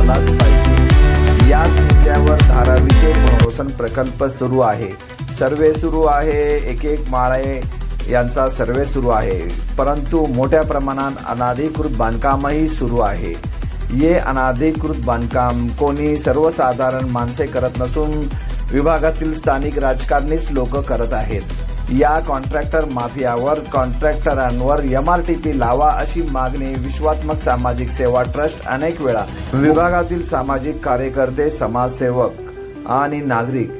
आलाच पाहिजे. याच मुद्द्यावर धारावीचे पुनर्वसन प्रकल्प सुरू आहे. सर्वे सुरू आहे एक एक माळे यांचा सर्वे सुरू आहे. परंतु मोठ्या प्रमाणात अनाधिकृत बांधकामही सुरू आहे. ये अनाधिकृत बांधकाम कोणी सर्वसाधारण माणसे करत नसून विभागातील स्थानिक राजकारणीच लोक करत आहेत. या कॉन्ट्रॅक्टर माफियावर कॉन्ट्रॅक्टरांवर एमआरटीपी लावा अशी मागणी विश्वात्मक सामाजिक सेवा ट्रस्ट अनेक वेळा विभागातील सामाजिक कार्यकर्ते समाजसेवक आणि नागरिक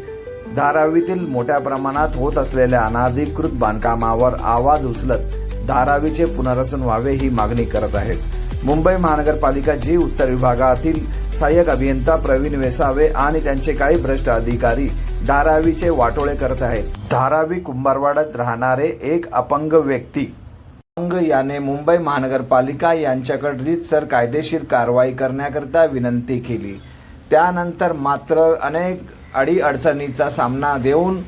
धारावीतील मोठ्या प्रमाणात होत असलेल्या अनाधिकृत बांधकामावर आवाज उचलत धारावीचे पुनर्वसन व्हावे ही मागणी करत आहेत. मुंबई महानगरपालिका जी उत्तर विभागातील सहाय्यक अभियंता प्रवीण वेसावे आणि त्यांचे काही भ्रष्ट अधिकारी धारावीचे वाटोळे करत आहेत. धारावी कुंभारवाड्यात राहणारे एक अपंग व्यक्ती. अपंग याने मुंबई महानगरपालिका यांच्याकडे रीतसर कायदेशीर कारवाई करण्याकरता विनंती केली. त्यानंतर मात्र अनेक अडीअडचणीचा सामना देऊन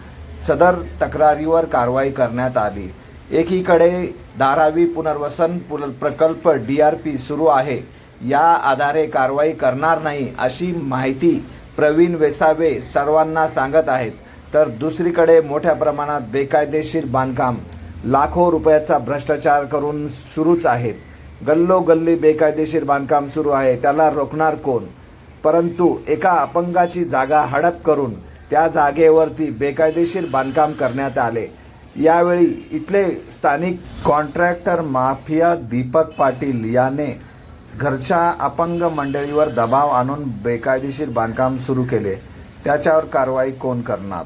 सदर तक्रारीवर कारवाई करण्यात आली. एकीकडे धारावी पुनर्वसन पुल प्रकल्प डी आर पी सुरू आहे. या आधारे कारवाई करणार नाही अशी माहिती प्रवीण वेसावे सर्वांना सांगत आहेत. तर दुसरीकडे मोठ्या प्रमाणात बेकायदेशीर बांधकाम लाखो रुपयाचा भ्रष्टाचार करून सुरूच आहेत. गल्लोगल्ली बेकायदेशीर बांधकाम सुरू आहे. त्याला रोखणार कोण? परंतु एका अपंगाची जागा हडप करून त्या जागेवरती बेकायदेशीर बांधकाम करण्यात आले. यावेळी इथले स्थानिक कॉन्ट्रॅक्टर माफिया दीपक पाटील याने घरच्या अपंग मंडळीवर दबाव आणून बेकायदेशीर बांधकाम सुरू केले. त्याच्यावर कारवाई कोण करणार?